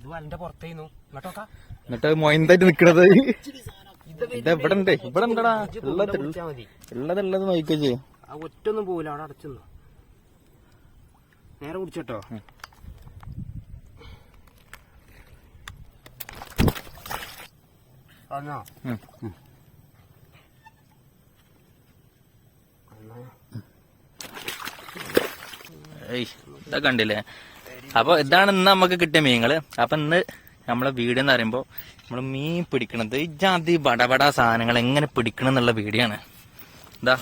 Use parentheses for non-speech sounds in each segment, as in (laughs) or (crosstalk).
ഇത് വലന്റെ പുറത്തേന്നു. ഇങ്ങോട്ടോക്കാ എന്നിട്ട് മൊയന്തായിട്ട് നിക്കണത്. ഇത് ഇവിടെ ഉണ്ട് ഇവിടെ ഉണ്ടടാ ഉള്ളത് ഉള്ളത് ഉള്ളത് ചെയ്യ് ആ ഒറ്റൊന്നും പോവില്ല അവിടെ അടച്ചു നേരെ കുടിച്ചോട്ടോ. ഏയ് ഇതാ കണ്ടില്ലേ? അപ്പൊ ഇതാണ് ഇന്ന് നമുക്ക് കിട്ടിയ മീനുകൾ അപ്പൊ ഇന്ന് നമ്മളെ വീഡിയോ എന്ന് പറയുമ്പോ നമ്മൾ മീൻ പിടിക്കണത് ഈ ജാതി ബടബട സാധനങ്ങൾ എങ്ങനെ പിടിക്കണം എന്നുള്ള വീഡിയോ ആണ്. ഇതാ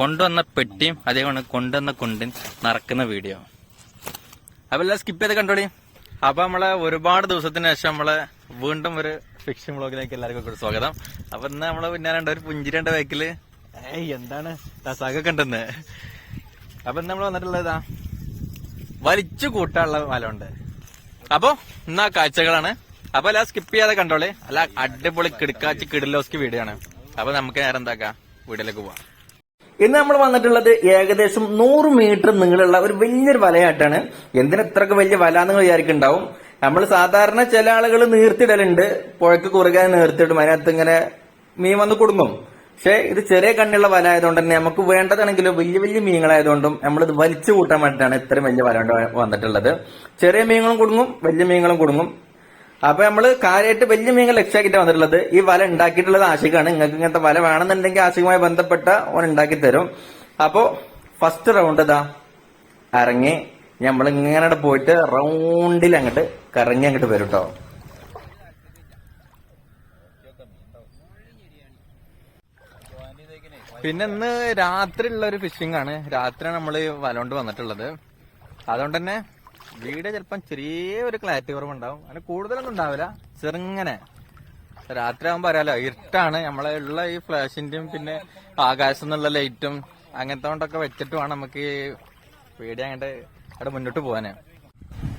കൊണ്ടുവന്ന പെട്ടിയും അതേപോലെ കൊണ്ടുവന്ന കൊണ്ടും നടക്കുന്ന വീഡിയോ. അപ്പൊ എല്ലാം സ്കിപ്പ് ചെയ്ത് കണ്ടോളി. അപ്പൊ നമ്മളെ ഒരുപാട് ദിവസത്തിന് ശേഷം നമ്മളെ വീണ്ടും ഒരു ഫിക്ഷൻ ബ്ലോഗിലേക്ക് എല്ലാവർക്കും കൂടി സ്വാഗതം. അപ്പൊ ഇന്ന് നമ്മളെ പിന്നാലുണ്ട് ഒരു പുഞ്ചിരണ്ട ബാക്കിൽ ഏയ് എന്താണ്? രസാകൊക്കെ ഉണ്ടെന്ന് അപ്പൊ ഇന്ന് നമ്മൾ വന്നിട്ടുള്ളതാ വലിച്ചു കൂട്ടാനുള്ള വലമുണ്ട് അപ്പൊ ഇന്നാ കാഴ്ചകളാണ്. അപ്പൊ അല്ല സ്കിപ്പ് ചെയ്യാതെ കണ്ടോളെ. അല്ല അടിപൊളി കിടക്കാച്ച് കിടലോസ്കി ആണ് അപ്പൊ നമുക്ക് നേരം എന്താക്കാം? വീട്ടിലേക്ക് പോവാം. ഇന്ന് നമ്മൾ വന്നിട്ടുള്ളത് ഏകദേശം നൂറ് മീറ്റർ നീളമുള്ള ഒരു വലിയൊരു വലയായിട്ടാണ്. എന്തിനു ഇത്രക്ക് വലിയ വല എന്ന് വിചാരിക്കുന്നുണ്ടാവും. നമ്മൾ സാധാരണ ചില ആളുകൾ നീർത്തിടലുണ്ട്. പുഴക്ക് കുറുകാൻ നീർത്തിടും. അതിനകത്ത് ഇങ്ങനെ മീൻ വന്ന് കുടുങ്ങും. പക്ഷെ ഇത് ചെറിയ കണ്ണുള്ള വല ആയതുകൊണ്ട് തന്നെ നമുക്ക് വേണ്ടതാണെങ്കിലും വലിയ വലിയ മീനുകളായതുകൊണ്ടും നമ്മളിത് വലിച്ചു കൂട്ടാൻ വേണ്ടിയിട്ടാണ് ഇത്രയും വലിയ വല വന്നിട്ടുള്ളത്. ചെറിയ മീനുകളും കുടുങ്ങും വലിയ മീനുകളും കുടുങ്ങും. അപ്പൊ നമ്മൾ കാര്യമായിട്ട് വലിയ മീനുകൾ ലക്ഷ്യമാക്കിയിട്ട് വന്നിട്ടുള്ളത്. ഈ വല ഉണ്ടാക്കിയിട്ടുള്ളത് ആശിക്കാണ് നിങ്ങൾക്ക് ഇങ്ങനത്തെ വല വേണമെന്നുണ്ടെങ്കിൽ ആശികമായി ബന്ധപ്പെട്ട ഓൻ ഉണ്ടാക്കി തരും. അപ്പോ ഫസ്റ്റ് റൗണ്ട് ഇതാ. ഇറങ്ങി നമ്മൾ ഇങ്ങനെ പോയിട്ട് റൗണ്ടിൽ അങ്ങോട്ട് കറങ്ങി അങ്ങോട്ട് വരും കേട്ടോ പിന്നെ ഇന്ന് രാത്രി ഉള്ള ഒരു ഫിഷിംഗ് ആണ്. രാത്രിയാണ് നമ്മൾ വലോണ്ട് വന്നിട്ടുള്ളത്. അതുകൊണ്ട് തന്നെ വീട് ചിലപ്പം ചെറിയ ഒരു ക്ലാരിറ്റി കുറവുണ്ടാവും. അങ്ങനെ കൂടുതലൊന്നും ഉണ്ടാവില്ല. ചെറുങ്ങനെ. രാത്രി ആകുമ്പോ അറിയാലോ ഇരുട്ടാണ്. നമ്മളെ ഉള്ള ഈ ഫ്ലാഷിന്റെയും പിന്നെ ആകാശം എന്നുള്ള ലൈറ്റും അങ്ങനത്തെ കൊണ്ടൊക്കെ വെച്ചിട്ട് വേണം നമുക്ക് പേടി അങ്ങോട്ട് അവിടെ മുന്നോട്ട് പോകാന്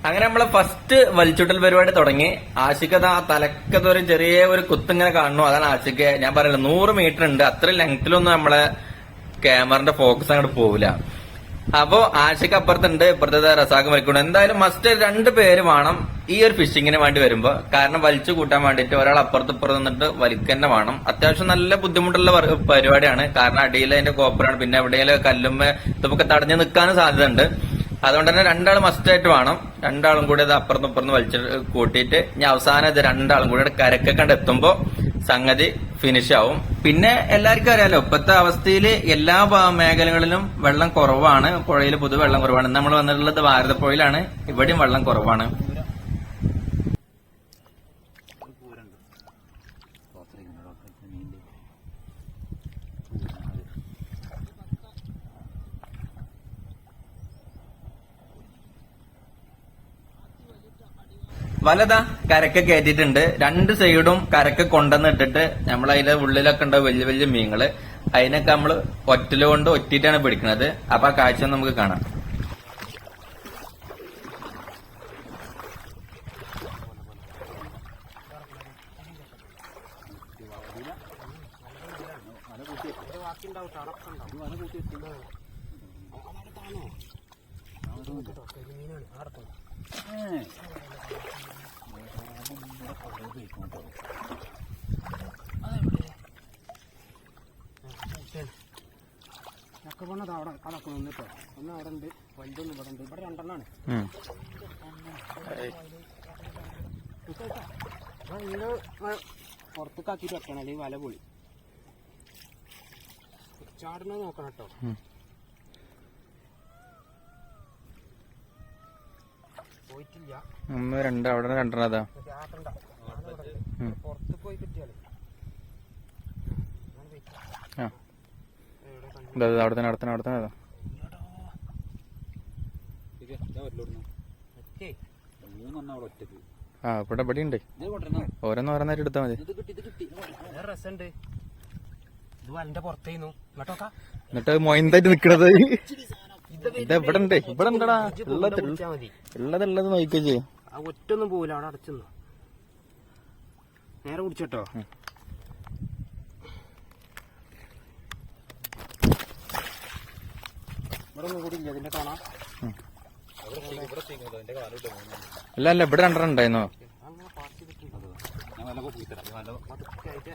അങ്ങനെ നമ്മളെ ഫസ്റ്റ് വലിച്ചുട്ടൽ പരിപാടി തുടങ്ങി. ആശിക്കത് ആ തലക്കത്തൊരു ചെറിയ ഒരു കുത്തിങ്ങനെ കാണുന്നു. അതാണ് ആശിക്ക് ഞാൻ പറയുന്നത് നൂറ് മീറ്റർ ഉണ്ട്. അത്ര ലെങ്തിലൊന്നും നമ്മളെ ക്യാമറന്റെ ഫോക്കസ് അങ്ങോട്ട് പോവില്ല. അപ്പോ ആശയ്ക്ക് അപ്പുറത്തുണ്ട്. ഇപ്പുറത്തെ റസാഖ് വലിക്കുന്നു എന്തായാലും മസ്റ്റ് രണ്ട് പേര് വേണം ഈ ഒരു ഫിഷിങ്ങിന് വേണ്ടി വരുമ്പോ. കാരണം വലിച്ചു കൂട്ടാൻ വേണ്ടിട്ട് ഒരാൾ അപ്പുറത്ത് ഇപ്പുറത്ത് നിന്നിട്ട് വലിക്കന്നെ വേണം. അത്യാവശ്യം നല്ല ബുദ്ധിമുട്ടുള്ള പരിപാടിയാണ്. കാരണം അടിയിൽ അതിന്റെ കോപ്പറാണ് പിന്നെ എവിടെയെങ്കിലും കല്ലുമ്മ ഇതൊക്കെ തടഞ്ഞു നിൽക്കാനും സാധ്യത ഉണ്ട് അതുകൊണ്ട് തന്നെ രണ്ടാൾ മസ്റ്റായിട്ട് വേണം. രണ്ടാളും കൂടി ഇത് അപ്പുറത്തും ഇപ്പുറത്തും വലിച്ച് കൂട്ടിയിട്ട് ഇനി അവസാനം ഇത് രണ്ടാളും കൂടി കരക്കെ കണ്ട് എത്തുമ്പോ സംഗതി ഫിനിഷ് ആവും. പിന്നെ എല്ലാവർക്കും അറിയാലോ ഇപ്പോഴത്തെ അവസ്ഥയിൽ എല്ലാ മേഖലകളിലും വെള്ളം കുറവാണ്. പുഴയിൽ പൊതുവെ വെള്ളം കുറവാണ് നമ്മൾ വന്നിട്ടുള്ളത് ഭാരതപ്പുഴയിലാണ്. ഇവിടെയും വെള്ളം കുറവാണ്. വലതാ കരക്ക് കയറ്റിയിട്ടുണ്ട്. രണ്ട് സൈഡും കരക്ക് കൊണ്ടെന്ന് ഇട്ടിട്ട് നമ്മൾ അതിന്റെ ഉള്ളിലൊക്കെ ഉണ്ടാവും വലിയ വലിയ മീനുകൾ. അതിനൊക്കെ നമ്മൾ ഒറ്റല കൊണ്ട് ഒറ്റിയിട്ടാണ് പിടിക്കുന്നത് അപ്പൊ ആ കാഴ്ച നമുക്ക് കാണാം. ചക്ക പണത് അവിടെ. അതൊക്കെ കേട്ടോ ഒന്ന് അവിടെ ഉണ്ട്. വലുതൊന്നും ഇവിടെ ഉണ്ട്. ഇവിടെ രണ്ടെണ്ണാണ്. നിങ്ങൾ പുറത്തേക്ക് ആക്കിയിട്ട് വെക്കണം. അല്ലെങ്കിൽ വല പൊളി. ചാടുന്നത് നോക്കണം കേട്ടോ. പോയിട്ടില്ല. ഒന്ന് രണ്ട്. അവിടെ രണ്ടെണ്ണം അതാ. പുറത്ത് പോയി കിട്ടിയാലേ. ആ. അവിടെ തന്നെ അവിടെ തന്നെ അവിടെ തന്നെ ആ ഇവിടെ ഇവിടെ ഉണ്ട് ഓരോന്ന് ഓരോന്നായിട്ട് എടുത്താൽ മതി. എന്നിട്ട് മൊയന്തായിട്ട് നിക്കണത്. ഇത് ഇവിടെ ഉണ്ട് ഇവിടെ ഉണ്ടടാ ഉള്ളത് ഉള്ളത് ഉള്ളത് നോക്കിക്കോ. ചെയ്യും ഒറ്റൊന്നും പോവില്ല. അവിടെ അടച്ചു നേരെ കുടിച്ചോട്ടോ ഇവിടെ ഒന്നും കൂടി ഇല്ല ഇതിന്റെ കാണാം അല്ല അല്ല ഇവിടെ രണ്ടെണ്ണം ഉണ്ടായിരുന്നോ? ആ പതുക്കെ ആയിട്ട്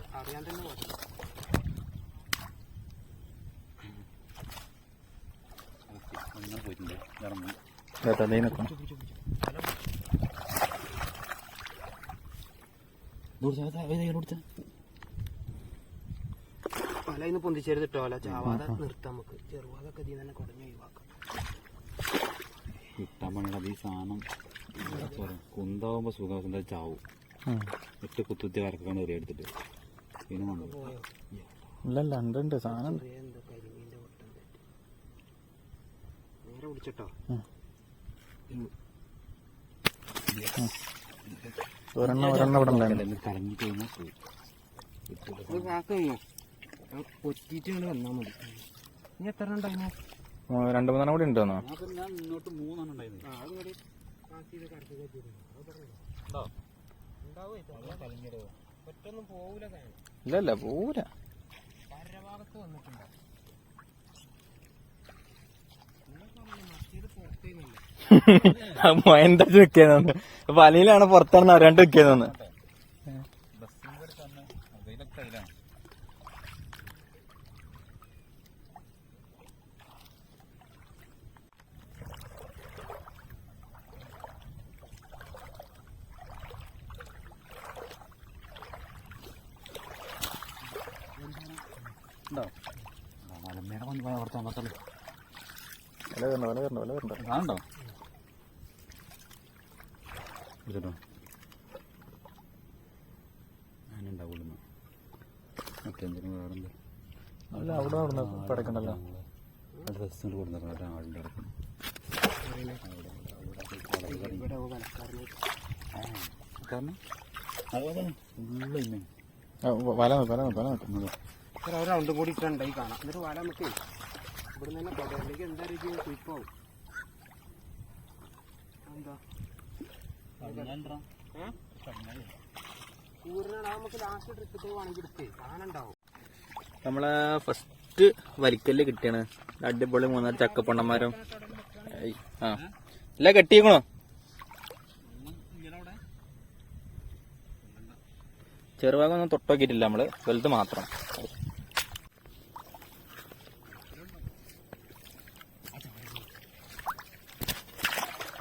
പല ഇന്ന് പൊന്തിച്ചേരുത് കേട്ടോ ചാവാതെ നിർത്താം നമുക്ക്. ചെറുവാതൊക്കെ ഇതിൽ തന്നെ കുടഞ്ഞു ഒഴിവാക്കാം. കിട്ടാൻ പണിയുള്ള ഈ സാധനം. കുന്താവുമ്പോ സുഖം ചാവും. ഒറ്റ കുത്തുത്തി വരക്കാണ് ഒരു എടുത്തിട്ട്. പിന്നെ കൊണ്ടുപോകും ഇല്ലല്ല ഉണ്ട് ഉണ്ട് സാധനം. നേരെ ഒരെണ്ണം ഒരെണ്ണം ഇവിടെ ഉണ്ടായിരുന്നു കലങ്ങി കഴിഞ്ഞാൽ പൊറ്റിയിട്ട് ഇങ്ങോട്ട് വന്നാൽ മതി. ഇനി എത്ര ഉണ്ടായിരുന്നു? രണ്ട് മൂന്നെണ്ണം കൂടി ഉണ്ടോന്നോ? ഞാൻ ഇങ്ങോട്ട് മൂന്നെണ്ണം ഉണ്ടായിരുന്നു. കൂടി ആക്കിയത് കടത്തി വെച്ചിരുന്നു ഉണ്ടാവും ഒറ്റൊന്നും പോകൂല (laughs) രണ്ട് ഇല്ലല്ല പൂര പരഭാഗത്ത് വന്നിട്ടുണ്ടോ പുറത്തേന്നല്ലേ എന്താ വെക്കുന്നതെന്ന് പലയിലാണ് പുറത്താണ് അറിയാണ്ട് വെക്കുന്നതെന്ന് ബസ്സിന് കൂടെ തന്നെ അതിലൊക്കെ അതിലാണ് ഉണ്ടോ? മലമ്മയുടെ വന്ന് വില വില വില കാണണ്ടോ ഞാനുണ്ടാവുള്ളൂ വേറെ അല്ല അവിടെ പടക്കണ്ടല്ലോ. കാരണം വല നോക്ക്, വല നോക്ക്, വല നോക്ക്. ഒരു റൗണ്ടും കൂടി ഇട്ടുണ്ടായി കാണാം. എന്നിട്ട് വല നമുക്ക് ഇവിടെ തന്നെ പടയിലേക്ക് എന്താ രീതിയിൽ കുയിപ്പാവും എന്താ? നമുക്ക് ലാസ്റ്റ് ട്രിപ്പ് വേണമെങ്കിൽ എടുത്തേ. കാണണ്ടാവും നമ്മളെ ഫസ്റ്റ് വരിക്കൽ കിട്ടിയാണ്. അടിപൊളി മൂന്നാൽ ചക്കപ്പണ്ണന്മാരും. ആ. അല്ല കെട്ടിയേക്കണോ? ചെറുഭാഗം ഒന്നും തൊട്ടോക്കിയിട്ടില്ല നമ്മൾ. വലുത് മാത്രം എന്ത് കാരണം മണ്ണുണ്ട്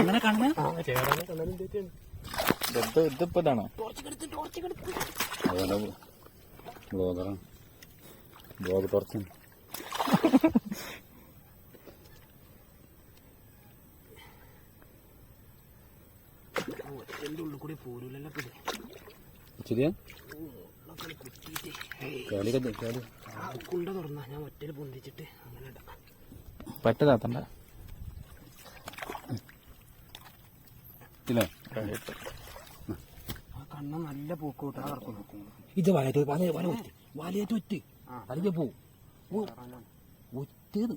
അങ്ങനെ കാണുന്ന ആ ചേരാനെ കണ്ണതിന്റെ ഇത് ഇതിപ്പോ ഇതാണോ? അതുപോലെ ബ്ലോഗറാണ് ബ്ലോഗ് ടോർച്ചാണ് ഒറ്റന്റെ ഉള്ളിൽ കൂടി പോരൂലല്ലോ ഇപ്പൊ ഇത്. ശരിയാ ഉള്ളൊക്കെ ആ കണ്ണ നല്ല പൂക്ക് കൂട്ടാ കിടക്കുന്നു ഇത് വലയത് വല വല ഒറ്റ്. വലയത്ത് ഒറ്റ്. അല്ലെങ്കിൽ പോവും ഒറ്റത്.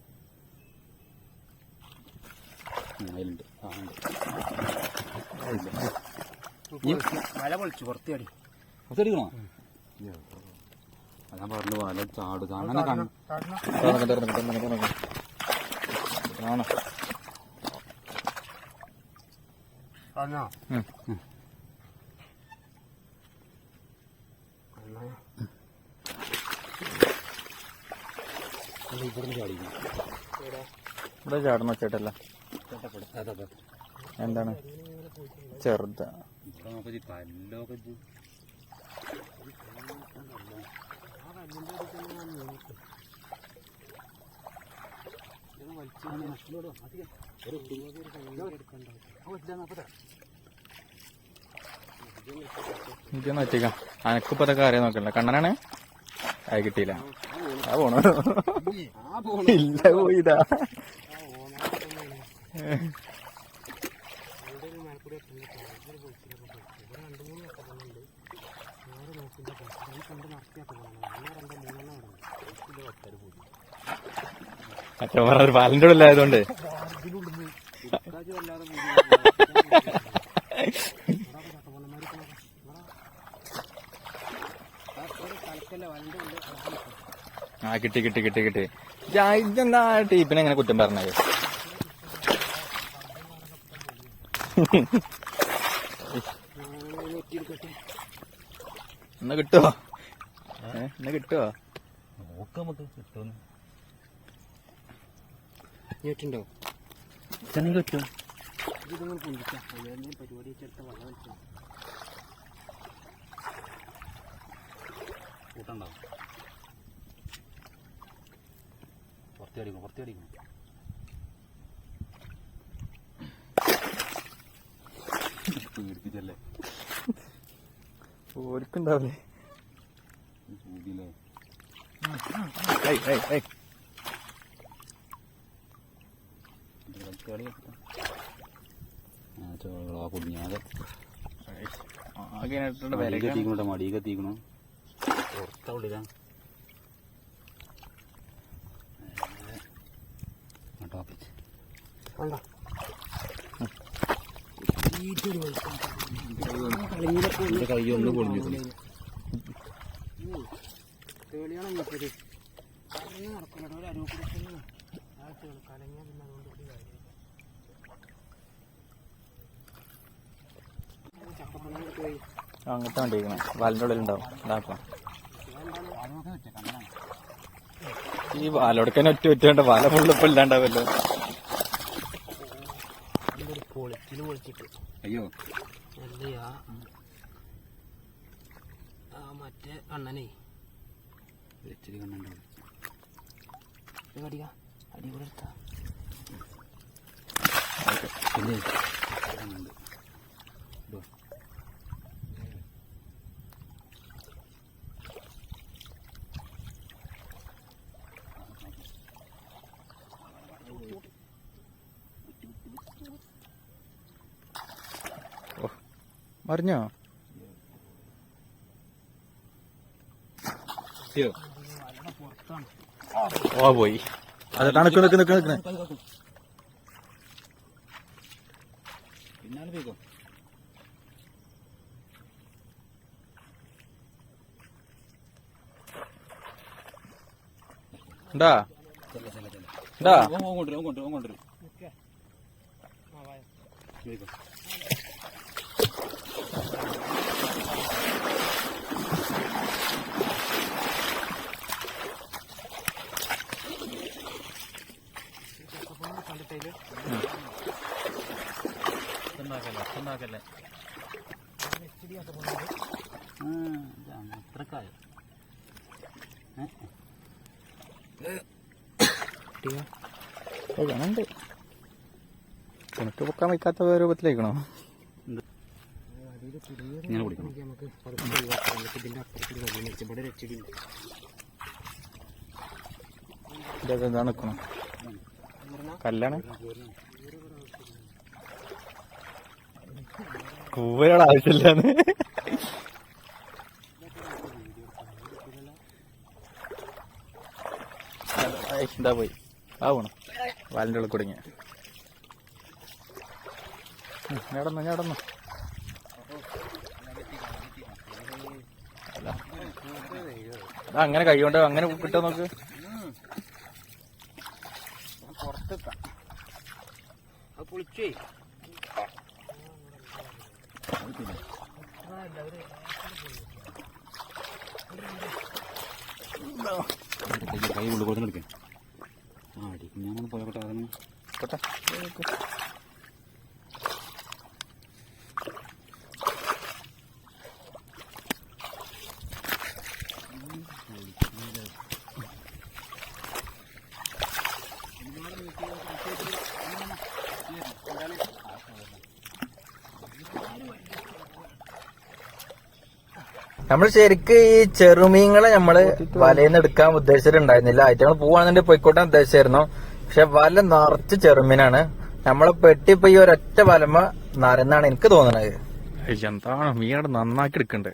അതിലുണ്ട്. വല പൊളിച്ചു പുറത്തേടി. ഒറ്റടിക്കണോ ഞാൻ പറഞ്ഞു വല ചാടുക. അങ്ങനെ കാണണം. തുറന്നോ, പറഞ്ഞോ? ഇവിടെ ചാടുന്ന ചേട്ടല്ല എന്താണ്? ചെറുതാ നോക്കി കല്ലൊക്കെ ഇത് ആ കല്ലിന്റെ അടുത്ത് തന്നെ ഞാൻ നീക്കി ഇതൊന്ന് വലിച്ചു ഒരു എടുക്കണ്ടാവും എനിക്കൊന്ന് അനക്കിപ്പോ അതൊക്കെ അറിയാൻ നോക്കണ്ട. കണ്ണനാണ്? അത് കിട്ടിയില്ല. ആ പോണോ? ഇല്ല പോയിതാ കൊണ്ട് മറ്റേ പറഞ്ഞ ഒരു പാലിന്റെ ഉള്ളിൽ ആയതുകൊണ്ട്. ആ കിട്ടി കിട്ടി കിട്ടി കിട്ടി. ഇതെന്താ ടീപ്പിനെ എങ്ങനെ കുറ്റം പറഞ്ഞത്? എന്നാ കിട്ടുവോ? എന്നാ കിട്ടുവോ? നോക്കാം നമുക്ക് കിട്ടുമെന്ന് നെറ്റുണ്ടോ തന്നെ കിട്ടും ഇതൊന്നും പൊന്തിക്കാം എന്തെങ്കിലും പരിപാടി വെച്ചെടുത്ത വെള്ളം വെച്ചു കൂട്ടുണ്ടാവും പുറത്തി അടിക്കും പുറത്തി അടിക്കും പേടിപ്പിച്ചല്ലേ ഓർക്കുണ്ടാവില്ലേ ആ ചോള കുടുങ്ങിയാതെ ആകെ. ഇട്ടിട്ടുണ്ട് മടിയൊക്കെ വിലക്ക് തീക്കണോ മടിയൊക്കെ തീക്കണോ പുറത്താ ഉള്ളിലാ ടോപ്പിച്ച് വേണ്ട എന്റെ കൈ ഒന്ന് പൊളിഞ്ഞു തേളിയാണ് ഇങ്ങനത്തെ കലങ്ങി നടക്കുന്നത് ഒരു അരൂക്കൂടെ തന്നെ ആ തേളി കലങ്ങിയ പിന്നെ അതുകൊണ്ട് ഒരു കാര്യമില്ല ചക്കപ്പണ്ണ പോയി വാലിന്റെ ഉള്ളിലുണ്ടാവും ഇതാക്കാം ഈ വാലോടക്കന്നെ ഒറ്റ ഒറ്റ വാല മുള്ളിപ്പോ ഇല്ലാണ്ടാവല്ലോ. അയ്യോ. അല്ലയാ. ആ മറ്റേ അണ്ണനെ ഇച്ചിരി കണ്ണുണ്ടാവും അടിപൊളി എടുത്താ പിന്നെ കണ്ണുണ്ട് ഇതോ. പുറത്താണ് ഓ പോയി. അത് നിക്ക് നിക്ക് നിക്ക് നിക്ക്. പിന്നാലെ പോയിക്കോ ഉണ്ടാ ഉണ്ടാ ഓൻ കൊണ്ടുവരും കൊണ്ടുവരും കൊണ്ടുവരും. കണ്ടിട്ടേൽ ഉണ്ടാക്കല്ലേ അത്രക്കായ. പൊക്കാൻ വയ്ക്കാത്ത രൂപത്തിലേക്കണോ? ഇങ്ങനെ നമുക്ക് ഇവിടെ ഒരു എച്ച് ഡി ഉണ്ട് ഇതൊക്കെ നടക്കണം കല്ലാണ് ഏയ്, ഇതാ പോയി. ആ പോണം. വാലിന്റെ ഉള്ളിൽ കുടുങ്ങി. ഞാടന്നു ഞാടന്നു അങ്ങനെ കൈ കൊണ്ട് അങ്ങനെ കിട്ടോ നോക്ക്. പുറത്തെത്താം അത് പൊളിച്ചേ. കൈ കൊണ്ട് കൊടുത്ത് എടുക്കാം ആ അടിക്കും ഞാനൊന്ന് പോയപ്പോട്ടെ അതിന് പോട്ടെ നമ്മൾ ശരിക്ക് ഈ ചെറുമീങ്ങളെ നമ്മൾ വലയിന്ന് എടുക്കാൻ ഉദ്ദേശിച്ചിട്ടുണ്ടായിരുന്നില്ല. ആയിട്ട് പോവാണെന്നുണ്ടെങ്കിൽ പോയിക്കോട്ടെ ഉദ്ദേശിച്ചായിരുന്നു പക്ഷെ വല നിറച്ച് ചെറുമീനാണ്. നമ്മളെ പെട്ടി ഇപ്പൊ ഈ ഒരൊറ്റ വലമ നരന്നാണ് എനിക്ക് തോന്നണത്. എന്താണ് മീനോട് നന്നാക്കി എടുക്കണ്ടേ?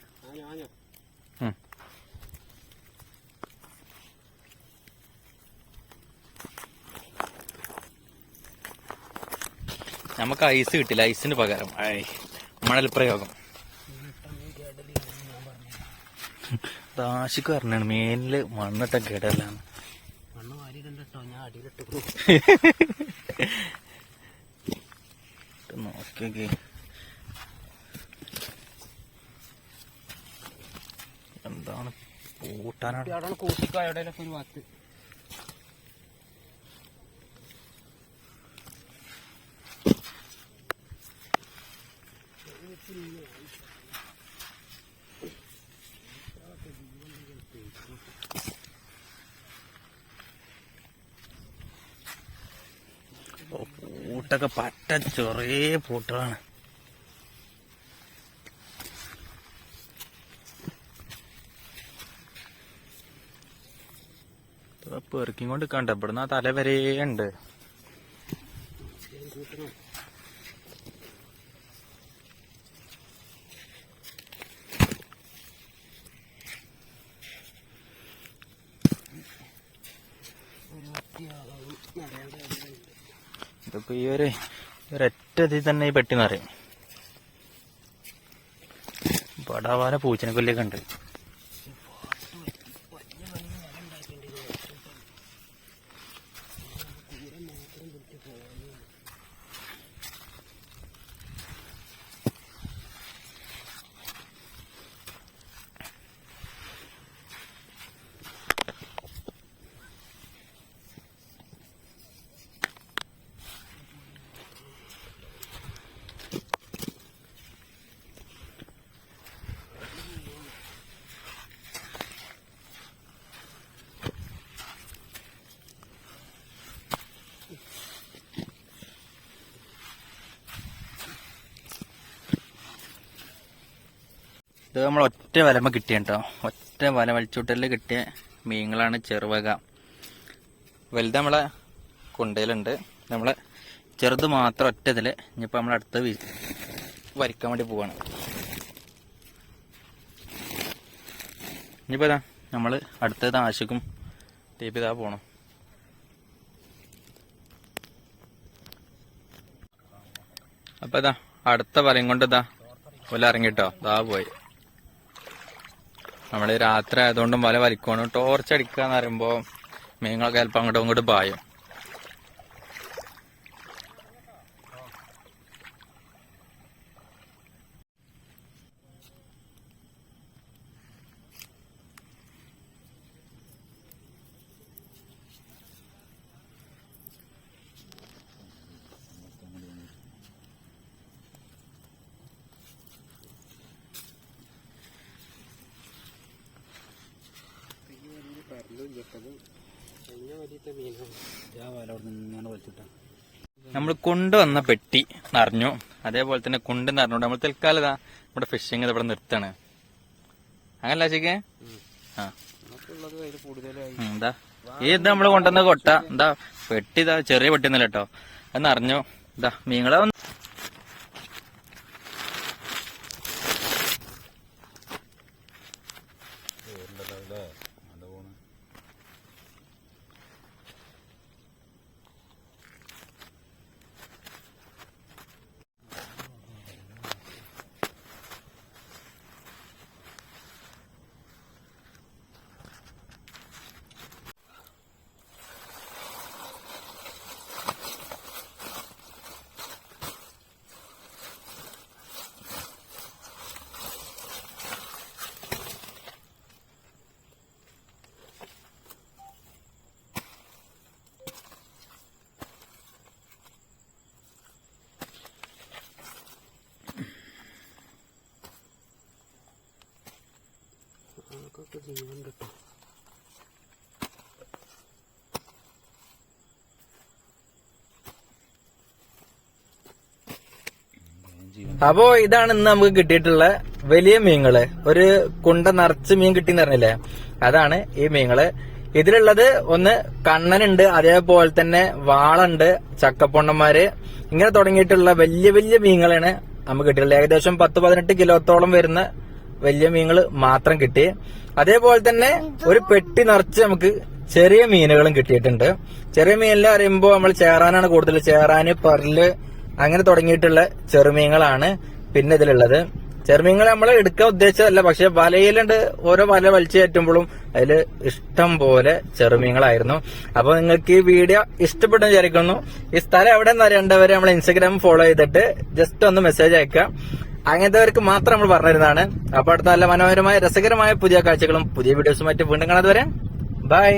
നമുക്ക് ഐസ് കിട്ടില്ല. ഐസിന് പകരം. മണൽ പ്രയോഗം ദാശിക്ക് പറഞ്ഞാണ് മേനിൽ മണ്ണിട്ട കേടല്ലാണ് മണ്ണ് വാരിയിടണ്ട ഞാൻ അടിയിലിട്ട് നോക്കിയൊക്കെ എന്താണ്? കൂട്ടാനാണ് കൂട്ടിക്കോ എവിടെയെങ്കിലും ഒരു ഭാഗത്ത് ഓ, പൂട്ടൊക്കെ പറ്റ ചെറിയ പൂട്ടുകളാണ്. പെറുക്കി കൊണ്ട് കണ്ട ഇവിടുന്ന് ആ തല വരെ ഇതിപ്പോ ഈ ഒരു ഒരൊറ്റ ഇതിൽ തന്നെ ഈ പെട്ടി നിറയും പടാവാല പൂച്ചനെ കൊല്ലൊക്കെ ഉണ്ട്. നമ്മൾ ഒറ്റ വലമ കിട്ടിയ കേട്ടോ ഒറ്റ വല വലിച്ചൂട്ടലിൽ കിട്ടിയ മീനുകളാണ് ചെറുവക. വലുത് നമ്മളെ കൊണ്ടയിലുണ്ട്. നമ്മളെ ചെറുത് മാത്രം ഒറ്റ ഇതിൽ ഇനിയിപ്പോൾ നമ്മൾ അടുത്ത വരിക്കാൻ വേണ്ടി പോവാണ്. ഇനിയിപ്പോ നമ്മൾ അടുത്തത് ആശിക്കും ടീപ്പ് ഇതാ പോണം. അപ്പൊ ഇതാ അടുത്ത വലയും കൊണ്ട് ഇതാ വല ഇറങ്ങിട്ടോ. ഇതാ പോയി. നമ്മൾ രാത്രി ആയതുകൊണ്ടും വല വലിക്കണം ടോർച്ച് അടിക്കാന്ന് പറയുമ്പോ മീനുകളൊക്കെ ചിലപ്പോ അങ്ങോട്ടും ഇങ്ങോട്ടും പായും കഴിഞ്ഞ വലിയത്തെ മീനാണ് ഞാൻ വല അവിടെ നിന്ന് ഇങ്ങനെ വലിച്ചിട്ടാ നമ്മൾ കൊണ്ടുവന്ന പെട്ടി നിറഞ്ഞു. അതേപോലെ തന്നെ കൊണ്ട് നിറഞ്ഞു നമ്മൾ തൽക്കാലം ഇതാ നമ്മുടെ ഫിഷിങ് ഇവിടെ നിർത്താണ് അങ്ങനല്ല ചേക്കേ ആ. എന്താ ഈ ഇത്. നമ്മൾ കൊണ്ടുവന്ന കൊട്ട? എന്താ പെട്ടി ഇതാ ചെറിയ പെട്ടി ഒന്നല്ല കേട്ടോ. അത് നിറഞ്ഞു. ഇതാ മീങ്ങളെ വന്ന് അല്ലേ അത് പോണ് നമുക്കൊക്കെ ജീവൻ കിട്ടും. അപ്പോ ഇതാണ് ഇന്ന് നമുക്ക് കിട്ടിയിട്ടുള്ള വലിയ മീനുകൾ ഒരു കുണ്ട നിറച്ച് മീൻ കിട്ടിന്ന് പറഞ്ഞില്ലേ? അതാണ് ഈ മീനുകൾ ഇതിലുള്ളത് ഒന്ന് കണ്ണനുണ്ട് അതേപോലെ തന്നെ വാളുണ്ട് ചക്കപ്പൊണ്ണന്മാര്. ഇങ്ങനെ തുടങ്ങിയിട്ടുള്ള വലിയ വലിയ മീനുകളാണ് നമുക്ക് കിട്ടിയിട്ടുള്ളത്. ഏകദേശം പത്ത് പതിനെട്ട് കിലോത്തോളം വരുന്ന വലിയ മീനുകൾ മാത്രം കിട്ടി. അതേപോലെ തന്നെ ഒരു പെട്ടി നിറച്ച് നമുക്ക് ചെറിയ മീനുകളും കിട്ടിയിട്ടുണ്ട്. ചെറിയ മീനിൽ അറിയുമ്പോൾ നമ്മൾ ചേറാനാണ് കൂടുതൽ. ചേറാന് പറൽ അങ്ങനെ തുടങ്ങിയിട്ടുള്ള ചെറുമീനുകളാണ് പിന്നെ ഇതിലുള്ളത്. ചെറുമീനുകൾ നമ്മൾ എടുക്കാൻ ഉദ്ദേശിച്ചതല്ല പക്ഷെ വലയിലുണ്ട് ഓരോ വല വലിച്ചു കയറ്റുമ്പോഴും അതിൽ ഇഷ്ടം പോലെ ചെറുമീങ്ങളായിരുന്നു അപ്പൊ നിങ്ങൾക്ക് ഈ വീഡിയോ ഇഷ്ടപ്പെട്ടു വിചാരിക്കുന്നു. ഈ സ്ഥലം എവിടെ നിന്ന് അറിയേണ്ടവരെ നമ്മൾ ഇൻസ്റ്റഗ്രാം ഫോളോ ചെയ്തിട്ട് ജസ്റ്റ് ഒന്ന് മെസ്സേജ് അയക്കാം അങ്ങനത്തെവർക്ക് മാത്രം നമ്മൾ പറഞ്ഞിരുന്നതാണ്. അപ്പോൾ അടുത്ത നല്ല മനോഹരമായ രസകരമായ പുതിയ കാഴ്ചകളും പുതിയ വീഡിയോസും മറ്റും വീണ്ടും കാണാതെ വരെ ബൈ